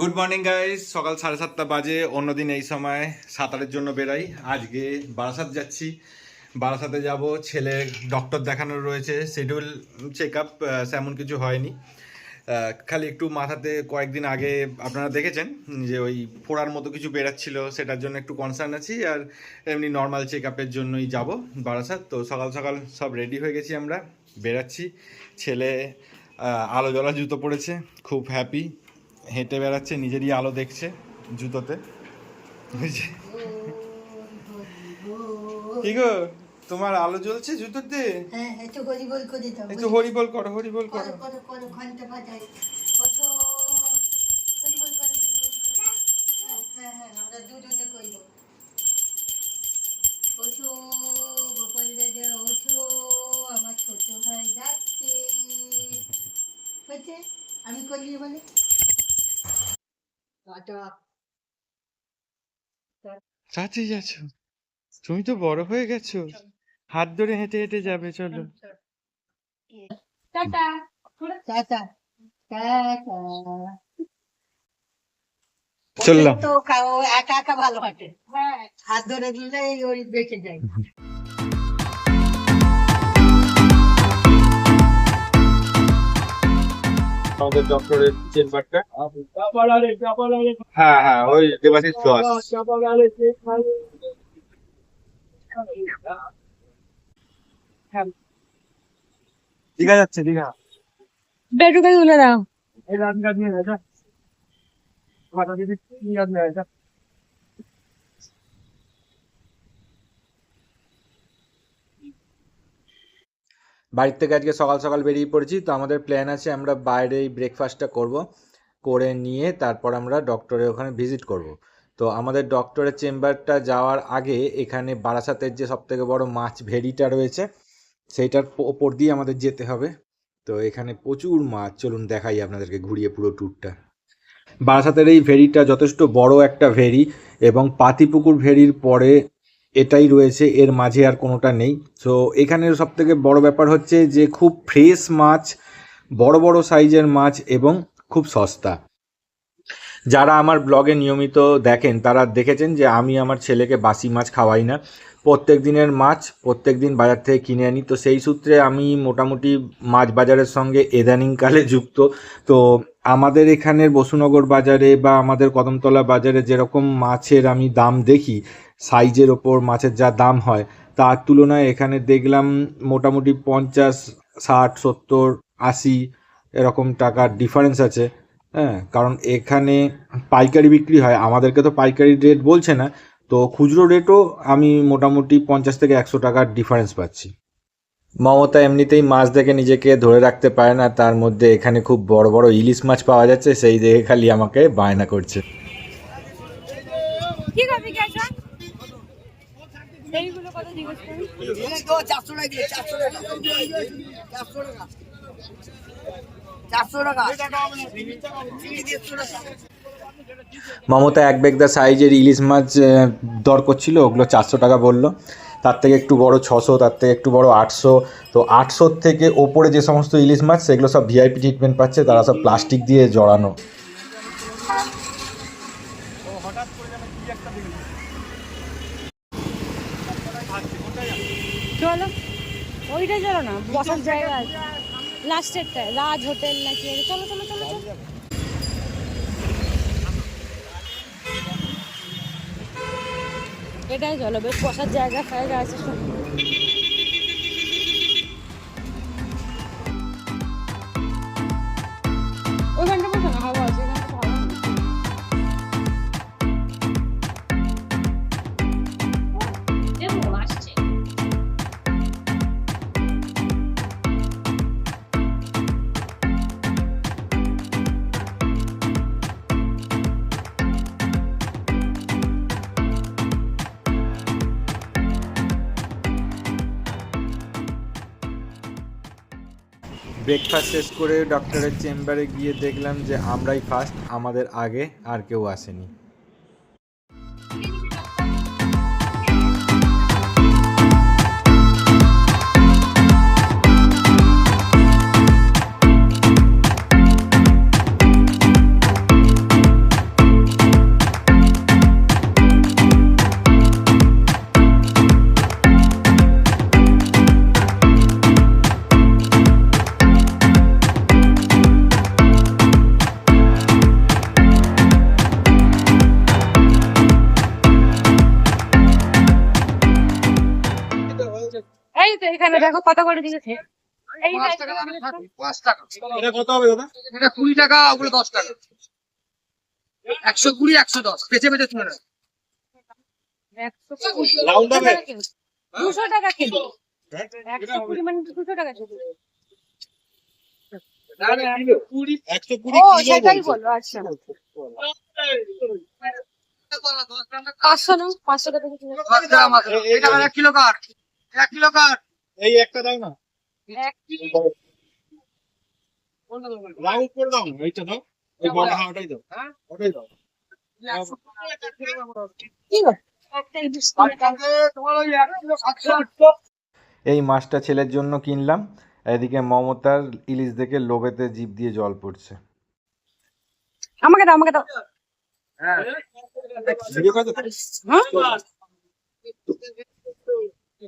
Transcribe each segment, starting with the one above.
Good morning guys সকাল সাড়ে সাতটা বাজে। অন্যদিন এই সময় সাঁতারের জন্য বেরাই। আজকে বারাসাত যাচ্ছি। বারাসাতে যাব। ছেলে ডক্টর দেখানোর রয়েছে। শিডিউল চেক আপ তেমন কিছু হয়নি। খালি একটু মাথাতে কয়েকদিন আগে আপনারা দেখেছেন যে ওই ফোড়ার মতো কিছু বেরাচ্ছিল। সেটার জন্য একটু কনসার্ন আছি। আর এমনি নর্মাল চেক আপের জন্যই যাব বারাসাত। তো সকাল সকাল সব রেডি হয়ে গেছি আমরা। বেরাচ্ছি। ছেলে আলো জ্বলা জুতো পরেছে খুব হ্যাপি হেঁটে বেড়াচ্ছে নিজেরই আলো দেখছে জুতোতে। বুঝছে? কি গো তোমার আলো জ্বলছে জুতোতে? হ্যাঁ একটু করে দাও একটু হরিবল। করো হরিবল করো। ঘণ্টা বাজাই হ্যাঁ হ্যাঁ হ্যাঁ আমরা দুজনে করব। ওঠো গোপাল দাদা ওঠো আমার ছোট ভাই ডাকছে। হয়েছে? আমি করলি বলে কাছে যাচ্ছ? তুমি তো বড় হয়ে গেছো। হাত ধরে হেঁটে হেঁটে যাবে চলো টাটা টাটা টাটা। চললাম। তো একা একা ভালো হাঁটে। হ্যাঁ। হাত ধরে দিলে ওই বেঁচে যায়। আমাদের ডক্টরের চেম্বারটা। হ্যাঁ হ্যাঁ ওই দেবাশিস দশ দীঘা যাচ্ছে দীঘা। বেটুকে তুলে দাও। বাড়ির থেকে আজকে সকাল সকাল বেরিয়ে পড়েছি, তো আমাদের প্ল্যান আছে আমরা বাইরেই ব্রেকফাস্টটা করব, করে নিয়ে তারপর আমরা ডক্টরের ওখানে ভিজিট করব। তো আমাদের ডক্টরের চেম্বারটা যাওয়ার আগে এখানে বারাসাতের যে সবথেকে বড় মাছ ভেড়িটা রয়েছে, সেইটার ওপর দিয়ে আমাদের যেতে হবে। তো এখানে প্রচুর মাছ, চলুন দেখাই আপনাদেরকে ঘুরিয়ে পুরো ট্যুরটা বারাসাতের এই ভেড়িটা যথেষ্ট বড় একটা ভেড়ি এবং পাতিপুকুর ভেড়ির পরে এটাই রয়েছে, এর মাঝে আর কোনোটা নেই। সো এখানের সব থেকে বড় ব্যাপার হচ্ছে যে, খুব ফ্রেশ মাছ, বড় বড় সাইজের মাছ এবং খুব সস্তা। যারা আমার ব্লগে নিয়মিত দেখেন, তারা দেখেছেন যে, আমি আমার ছেলেকে বাসি মাছ খাওয়াই না। প্রত্যেক দিনের মাছ, প্রত্যেক দিন বাজার থেকে কিনে আনি। তো সেই সূত্রে আমি মোটামুটি মাছ বাজারের সঙ্গে এদানিংকালে যুক্ত। তো আমাদের এখানের বসুনগর বাজারে বা আমাদের কদমতলা বাজারে যেরকম মাছের আমি দাম দেখি সাইজের ওপর মাছের যা দাম হয়, তার তুলনায় এখানে দেখলাম মোটামুটি পঞ্চাশ, ষাট, সত্তর, আশি এরকম টাকার ডিফারেন্স আছে। হ্যাঁ কারণ এখানে পাইকারি বিক্রি হয়। আমাদেরকে তো পাইকারি রেট বলছে না, তো খুচরো রেটও আমি মোটামুটি পঞ্চাশ থেকে একশো টাকার ডিফারেন্স পাচ্ছি। মমতা এমনিতেই মাছ দেখে নিজেকে ধরে রাখতে পারে না, তার মধ্যে এখানে খুব বড় বড় ইলিশ মাছ পাওয়া যাচ্ছে, সেই দেখে খালি আমাকে বায়না করছে কি করবি গেছা এইগুলো কত জিজ্ঞেস করি মমতা এক বেগদা সাইজের ইলিশ মাছ দর করছিল ওগুলো চারশো টাকা বলল। তার থেকে একটু বড় ছশো তার থেকে একটু বড় আটশো। তো আটশোর থেকে ওপরে যে সমস্ত ইলিশ মাছ সেগুলো সব ভিআইপি ট্রিটমেন্ট পাচ্ছে তারা সব প্লাস্টিক দিয়ে জড়ানো। চলো ওইটা চলো না বসার জায়গা আছে লাস্টেরটা রাজ হোটেল নাকি। চলো চলো চলো চলো। এটাই চলো বেশ বসার জায়গা ফায়গা আছে সব ব্রেকফাস্ট শেষ করে ডক্টরের চেম্বারে গিয়ে দেখলাম যে আমরাই ফার্স্ট আমাদের আগে আর কেউ আসেনি। এখানে দেখো কত করে দিয়েছে? এই পাঁচ type টাকা এর দামের জিনিস থাকবে, পাঁচ টাকা। এটা কত হবে দাদা? এটা কুড়ি টাকা ওগুলো দশ টাকা। একশো কুড়ি একশো দশ। পেঁচে পেঁচে তুলে নেবে একশো কুড়ি। Round হবে? টাকা কিলো। দুশো টাকা কিলো একশো কুড়ি মানে দুশো টাকা কিলো। একশো ও সেটাই বলো পাঁচশো না পাঁচশো টাকা কিলো কাঠ। এক কিলো কাঠ। এই একটা দাও না। রাউন্ড করে দাও না এইটা দাও। এই বড় হ্যাঁ? ওটাই দাও। হ্যাঁ? ওটাই দাও এই মাছটা ছেলের জন্য কিনলাম। এদিকে মমতার ইলিশ দেখে লোভেতে জিভ দিয়ে জল পড়ছে। আমাকে দাও আমাকে দাও। হ্যাঁ? হ্যাঁ?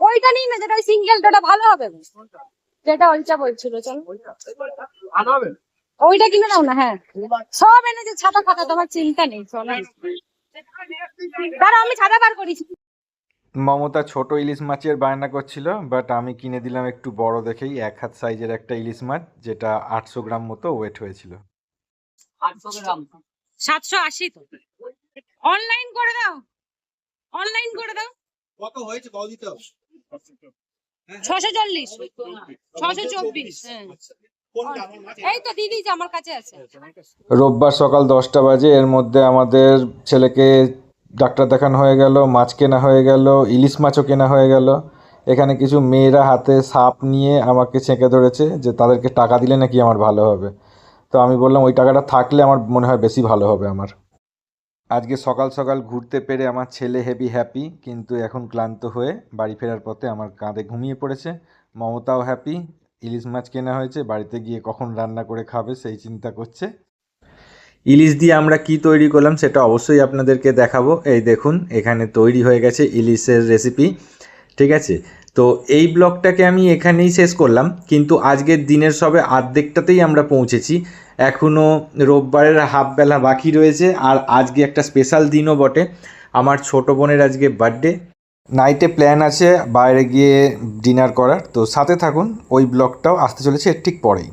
ওইটা নিই না যেটা সিঙ্গেলটা ওটা ভালো হবে। যেটা ওইটা বলছিল চলো। ভালো হবে ওইটা কিনে নাও না হ্যাঁ। সব এনেছে ছাতা ফাতা তোমার চিন্তা নেই চলো তারা আমি ছাতা বার করেছি। মমতা ছোট ইলিশ মাছের বায়না করছিল বাট আমি কিনে দিলাম একটু বড় দেখেই এক হাত সাইজের একটা ইলিশ মাছ যেটা আটশো গ্রাম মতো ওয়েট হয়েছিল। আটশো গ্রাম। সাতশো আশি তো। অনলাইন করে দাও। অনলাইন করে দাও। কত হয়েছে কত দিতে হবে। ছশো চল্লিশ। ছশো চব্বিশ হ্যাঁ। এই তো দিদি আমার কাছে আছে। রোববার সকাল দশটা বাজে এর মধ্যে আমাদের ছেলেকে ডাক্তার দেখানো হয়ে গেল মাছ কেনা হয়ে গেল ইলিশ মাছও কেনা হয়ে গেল। এখানে কিছু মেয়েরা হাতে সাপ নিয়ে আমাকে ছেঁকে ধরেছে যে তাদেরকে টাকা দিলে নাকি আমার ভালো হবে। তো আমি বললাম ওই টাকাটা থাকলে আমার মনে হয় বেশি ভালো হবে আমার। আজকে সকাল সকাল ঘুরতে পেরে আমার ছেলে হেভি হ্যাপি কিন্তু এখন ক্লান্ত হয়ে বাড়ি ফেরার পথে আমার কাঁধে ঘুমিয়ে পড়েছে। মমতাও হ্যাপি ইলিশ মাছ কেনা হয়েছে, বাড়িতে গিয়ে কখন রান্না করে খাবে সেই চিন্তা করছে। ইলিশ দিয়ে আমরা কি তৈরি করলাম সেটা অবশ্যই আপনাদেরকে দেখাবো। এই দেখুন, এখানে তৈরি হয়ে গেছে ইলিশের রেসিপি ঠিক আছে? তো এই ব্লগটাকে আমি এখানেই শেষ করলাম, কিন্তু আজকের দিনের সবে আর্ধেকটাতেই আমরা পৌঁছেছি। এখনও রোববারের হাফ বেলা বাকি রয়েছে, আর আজকে একটা স্পেশাল দিনও বটে। আমার ছোট বোনের আজকে বার্থডে নাইটে প্ল্যান আছে বাইরে গিয়ে ডিনার করার, তো সাথে থাকুন, ওই ব্লগটাও আসতে চলেছে ঠিক পরেই।